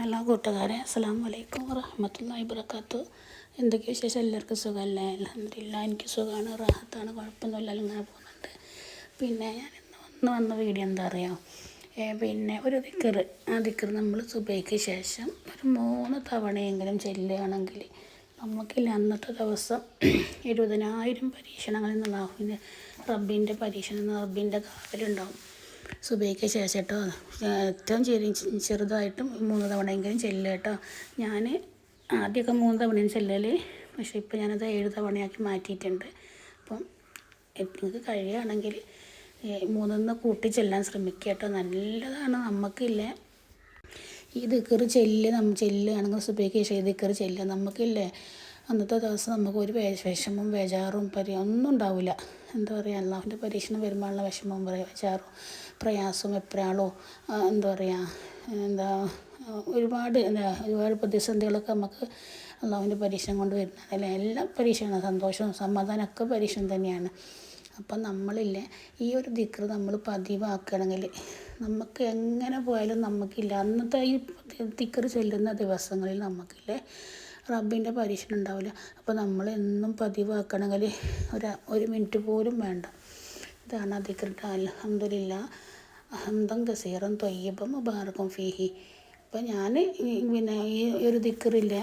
Hello കൂട്ടുകാരെ അസ്സാം വലൈക്കും വറഹമത്തല്ലാഹി വബർക്കാത്തു എന്തൊക്കെ വിശേഷം? എല്ലാവർക്കും സുഖമല്ലേ? അലഹമില്ല എനിക്ക് സുഖമാണ് റാഹത്താണ് കുഴപ്പമൊന്നുമില്ല ഇങ്ങനെ പോകുന്നുണ്ട്. പിന്നെ ഞാൻ ഇന്ന് വന്ന് വന്ന വീഡിയോ എന്താ പറയുക പിന്നെ ഒരു ദിക്കർ ആ ദിക്കർ നമ്മൾ സുബൈക്ക് ശേഷം ഒരു മൂന്ന് തവണയെങ്കിലും ചെല്ലുകയാണെങ്കിൽ നമുക്കില്ല അന്നത്തെ ദിവസം എഴുപതിനായിരം പരീക്ഷണങ്ങളിൽ നിന്ന് റബ്ബിന്റെ പരീക്ഷണം റബ്ബിന്റെ കാവലുണ്ടാവും. സുബൈക്ക് ശേഷം കേട്ടോ ഏറ്റവും ചെറിയ ചെറുതായിട്ടും മൂന്ന് തവണയെങ്കിലും ചെല്ലുക കേട്ടോ. ഞാൻ ആദ്യമൊക്കെ മൂന്ന് തവണയും ചെല്ലൽ പക്ഷേ ഇപ്പോൾ ഞാനത് ഏഴ് തവണയാക്കി മാറ്റിയിട്ടുണ്ട്. അപ്പം നിങ്ങൾക്ക് കഴിയുകയാണെങ്കിൽ മൂന്നെന്ന് കൂട്ടി ചെല്ലാൻ ശ്രമിക്കുക കേട്ടോ. നല്ലതാണ് നമുക്കില്ലേ ഈ ദിക്കറ് ചെല്ല് നമ്മൾ ചെല്ലുകയാണെങ്കിൽ സുബൈക്ക് ശേഷം ദിക്കറ് ചെല്ലുക നമുക്കില്ലേ അന്നത്തെ ദിവസം നമുക്ക് ഒരു ബേജാറും പരി ഒന്നും ഉണ്ടാവില്ല. എന്താ പറയുക അള്ളാഹുവിന്റെ പരീക്ഷണം വരുമ്പോഴുള്ള വിഷമവും ബേജാറും പ്രയാസവും എപ്പോഴാളോ എന്താ പറയുക എന്താ ഒരുപാട് എന്താ ഒരുപാട് പ്രതിസന്ധികളൊക്കെ നമുക്ക് അള്ളാഹുവിന്റെ പരീക്ഷണം കൊണ്ട് വരുന്നത് അല്ലേ? എല്ലാ പരീക്ഷണം സന്തോഷവും സമാധാനമൊക്കെ പരീക്ഷണം തന്നെയാണ്. അപ്പം നമ്മളില്ലേ ഈ ഒരു ദിക്ർ നമ്മൾ പതിവാക്കണമെങ്കിൽ നമുക്ക് എങ്ങനെ പോയാലും നമുക്കില്ല. അന്നത്തെ ഈ ദിക്ർ ചെല്ലുന്ന ദിവസങ്ങളിൽ നമുക്കില്ലേ റബ്ബിന്റെ പരീക്ഷണം ഉണ്ടാവില്ല. അപ്പോൾ നമ്മൾ എന്നും പതിവാക്കണമെങ്കിൽ ഒരു ഒരു മിനിറ്റ് പോലും വേണ്ട. ഇതാണ് അധികൃത അലഹമില്ല അഹന്തം കസീറൻ തൊയ്യബം മുബാറക്കും ഫീഹി. അപ്പോൾ ഞാൻ പിന്നെ ഈ ഒരു ദിക്കറില്ലേ.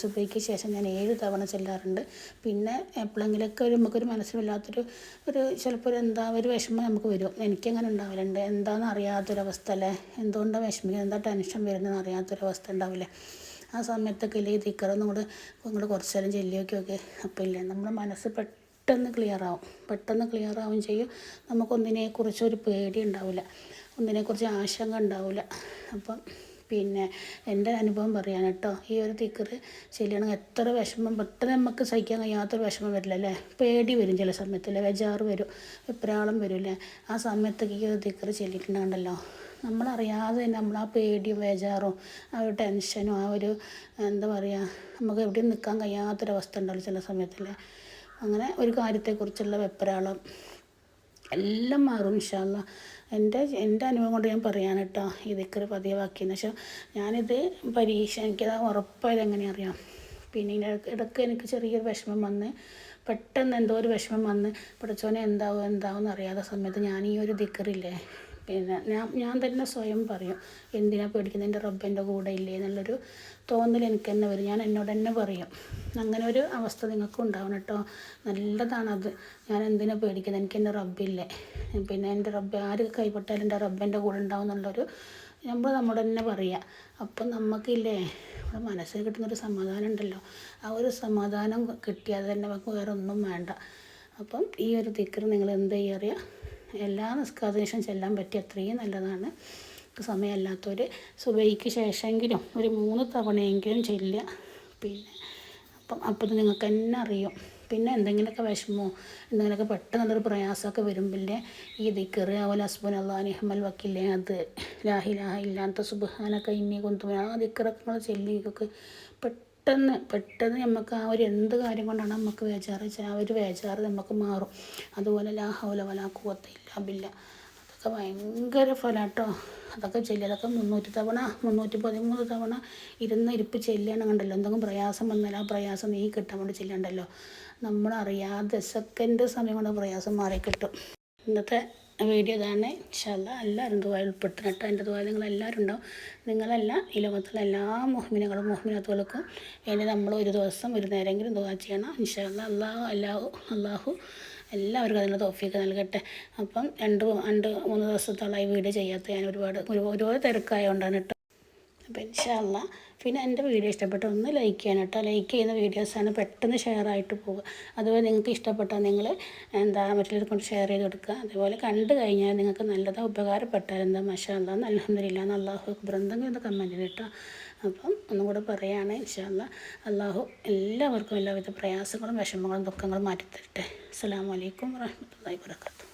സുബൈക്ക് ശേഷം ഞാൻ ഏഴ് തവണ ചെല്ലാറുണ്ട്. പിന്നെ എപ്പോഴെങ്കിലൊക്കെ ഒരു നമുക്കൊരു മനസ്സിലില്ലാത്തൊരു ഒരു ചിലപ്പോൾ ഒരു എന്താ ഒരു വിഷമം നമുക്ക് വരും. എനിക്കങ്ങനെ ഉണ്ടാവലുണ്ട്. എന്താണെന്ന് അറിയാത്തൊരവസ്ഥ അല്ലേ? എന്തുകൊണ്ടാണ് വിഷമിക്കുന്നത്? എന്താ ടെൻഷൻ വരുന്നതെന്ന് അറിയാത്തൊരവസ്ഥ ഉണ്ടാവില്ലേ? ആ സമയത്തൊക്കെ ഇല്ലേ തിക്കറൊന്നും കൂടെ നിങ്ങൾ കുറച്ച് നേരം ചെല്ലിയൊക്കെ ഒക്കെ. അപ്പം ഇല്ലേ നമ്മുടെ മനസ്സ് പെട്ടെന്ന് ക്ലിയർ ആവും. പെട്ടെന്ന് ക്ലിയർ ആവുകയും ചെയ്യും. നമുക്കൊന്നിനെക്കുറിച്ച് ഒരു പേടി ഉണ്ടാവില്ല. ഒന്നിനെക്കുറിച്ച് ആശങ്ക ഉണ്ടാവില്ല. അപ്പം പിന്നെ എന്റെ അനുഭവം പറയാൻ കേട്ടോ ഈ ഒരു തിക്കറ് ചെല്ലണമെങ്കിൽ എത്ര വിഷമം പെട്ടെന്ന് നമുക്ക് സഹിക്കാൻ കഴിയാത്തൊരു വിഷമം വരില്ല അല്ലേ? പേടി വരും ചില സമയത്തല്ലേ വെജാറ് വരും. എപ്രാളം വരും അല്ലേ? ആ സമയത്തൊക്കെ ഈ ഒരു തിക്കറ് ചെല്ലിയിട്ടുണ്ടാകണ്ടല്ലോ. നമ്മളറിയാതെ തന്നെ നമ്മൾ ആ പേടിയും ബേജാറും ആ ഒരു ടെൻഷനും ആ ഒരു എന്താ പറയുക നമുക്ക് എവിടെയും നിൽക്കാൻ കഴിയാത്തൊരവസ്ഥ ഉണ്ടല്ലോ ചില സമയത്തിൽ. അങ്ങനെ ഒരു കാര്യത്തെക്കുറിച്ചുള്ള വെപ്പരാളം എല്ലാം മാറും ഇൻഷാല്ല എന്റെ എന്റെ അനുഭവം കൊണ്ട് ഞാൻ പറയാൻ കേട്ടോ ദിക്കറ് പതിവാക്കിയെന്ന്. വെച്ചാൽ ഞാനിത് പരീക്ഷ എനിക്കത് ഉറപ്പായത് എങ്ങനെ അറിയാം? പിന്നെ ഇടയ്ക്ക് എനിക്ക് ചെറിയൊരു വിഷമം വന്ന് പെട്ടെന്ന് എന്തോ ഒരു വിഷമം വന്ന് പഠിച്ചോനെ എന്താവും എന്താവും എന്നറിയാത്ത സമയത്ത് ഞാൻ ഈ ഒരു ദിക്കറില്ലേ? പിന്നെ ഞാൻ ഞാൻ തന്നെ സ്വയം പറയും എന്തിനാണ് പേടിക്കുന്നത് എന്റെ റബ്ബ് എന്റെ കൂടെ ഇല്ലേ? എന്നുള്ളൊരു തോന്നൽ എനിക്ക് തന്നെ വരും. ഞാൻ എന്നോട് തന്നെ പറയും. അങ്ങനെ ഒരു അവസ്ഥ നിങ്ങൾക്കും ഉണ്ടാവണം കേട്ടോ. നല്ലതാണത്. ഞാൻ എന്തിനാണ് പേടിക്കുന്നത് എനിക്ക് എന്റെ റബ്ബില്ലേ പിന്നെ എന്റെ റബ്ബ് ആര് കൈപ്പെട്ടാലും എന്റെ റബ്ബ് എന്റെ കൂടെ ഉണ്ടാവും എന്നുള്ളൊരു നമ്മൾ നമ്മുടെ തന്നെ പറയുക അപ്പം നമുക്കില്ലേ നമ്മുടെ മനസ്സിൽ കിട്ടുന്നൊരു സമാധാനം ഉണ്ടല്ലോ. ആ ഒരു സമാധാനം കിട്ടിയാൽ തന്നെ നമുക്ക് വേറെ ഒന്നും വേണ്ട. അപ്പം ഈ ഒരു തിക്കർ നിങ്ങൾ എന്ത് ചെയ്യുക അറിയാം? എല്ലാ നിസ്കാരത്തിന് ചെല്ലാൻ പറ്റിയ അത്രയും നല്ലതാണ്. സമയമല്ലാത്തവർ സുബൈക്ക് ശേഷമെങ്കിലും ഒരു മൂന്ന് തവണയെങ്കിലും ചെല്ലുക. പിന്നെ അപ്പം അപ്പം നിങ്ങൾക്ക് തന്നെ അറിയും. പിന്നെ എന്തെങ്കിലുമൊക്കെ വിഷമോ എന്തെങ്കിലുമൊക്കെ പെട്ടെന്നുള്ളൊരു പ്രയാസമൊക്കെ വരുമ്പോഴേ ഈ ദിക്കറ് അതുപോലെ ഹസ്ബൻ അള്ളാൻ അഹമ്മൽ വക്കില്ലേ അത് ലാഹിലാഹ ഇല്ലാത്ത സുബാനൊക്കെ ഇനി കൊന്തുമ ആ ദിക്കറൊക്കെ നിങ്ങൾ ചെല്ലിക്കൊക്കെ പെട്ടെന്ന് പെട്ടെന്ന് പെട്ടെന്ന് നമുക്ക് ആ ഒരു എന്ത് കാര്യം കൊണ്ടാണ് നമുക്ക് വേജാറ് വെച്ചാൽ ആ ഒരു വേജാറ് നമുക്ക് മാറും. അതുപോലെ ലാഹോല വല ഇല്ല ബില്ല. അതൊക്കെ ഭയങ്കര ഫലാട്ടോ. അതൊക്കെ ചെല്ലുക അതൊക്കെ മുന്നൂറ്റി തവണ മുന്നൂറ്റി പതിമൂന്ന് തവണ ഇരുന്ന് ഇരിപ്പ് ചെല്ലുകയാണ് കണ്ടല്ലോ. എന്തെങ്കിലും പ്രയാസം വന്നാൽ ആ പ്രയാസം നീ കിട്ടാൻ വേണ്ടി ചെല്ലണ്ടല്ലോ നമ്മളറിയാതെ സെക്കൻഡ് സമയം കൊണ്ട് പ്രയാസം മാറി കിട്ടും ഇന്നത്തെ വീഡിയോ ഇതാണ് ഇൻഷല്ല എല്ലാവരും ദുബായിൽ ഉൾപ്പെടുത്തണം കേട്ടോ എന്റെ ദുബായിൽ നിങ്ങളെല്ലാവരും ഉണ്ടാവും നിങ്ങളല്ല ഈ ലോകത്തുള്ള എല്ലാ മോഹ്മിനകളും മോഹ്മിനത്തുകൾക്കും വേണ്ടി നമ്മൾ ഒരു ദിവസം ഒരു നേരമെങ്കിലും ദുബാ ചെയ്യണം. ഇൻഷല്ല അള്ളാഹു അല്ലാഹു അള്ളാഹു എല്ലാവർക്കും അതിനുള്ള തോഫിയൊക്കെ നൽകട്ടെ. അപ്പം രണ്ട് രണ്ട് മൂന്ന് ദിവസത്തോളം ഈ വീഡിയോ ചെയ്യാത്ത ഞാൻ ഒരുപാട് ഒരുപാട് തിരക്കായതുകൊണ്ടാണ് കേട്ടോ അപ്പോൾ ഇൻഷാല്ല പിന്നെ എന്റെ വീഡിയോ ഇഷ്ടപ്പെട്ട ഒന്ന് ലൈക്ക് ചെയ്യണം കേട്ടോ ലൈക്ക് ചെയ്യുന്ന വീഡിയോസാണ് പെട്ടെന്ന് ഷെയർ ആയിട്ട് പോവുക. അതുപോലെ നിങ്ങൾക്ക് ഇഷ്ടപ്പെട്ടാൽ നിങ്ങൾ എന്താ മറ്റുള്ളവർ കൊണ്ട് ഷെയർ ചെയ്ത് കൊടുക്കുക. അതുപോലെ കണ്ടു കഴിഞ്ഞാൽ നിങ്ങൾക്ക് നല്ലതാ ഉപകാരപ്പെട്ടാൽ എന്താ മഷാല്ല അലഹമില്ല അള്ളാഹു അക്ബർ. എന്തെങ്കിലും ഒന്ന് കമന്റ് കേട്ടോ അപ്പം ഒന്നും കൂടെ പറയുകയാണ് ഇൻഷാല്ല അള്ളാഹു എല്ലാവർക്കും എല്ലാവിധ പ്രയാസങ്ങളും വിഷമങ്ങളും ദുഃഖങ്ങളും മാറ്റിത്തരട്ടെ. അസ്സാം വലൈക്കും വാഹമത്തല്ലാ വാത്തു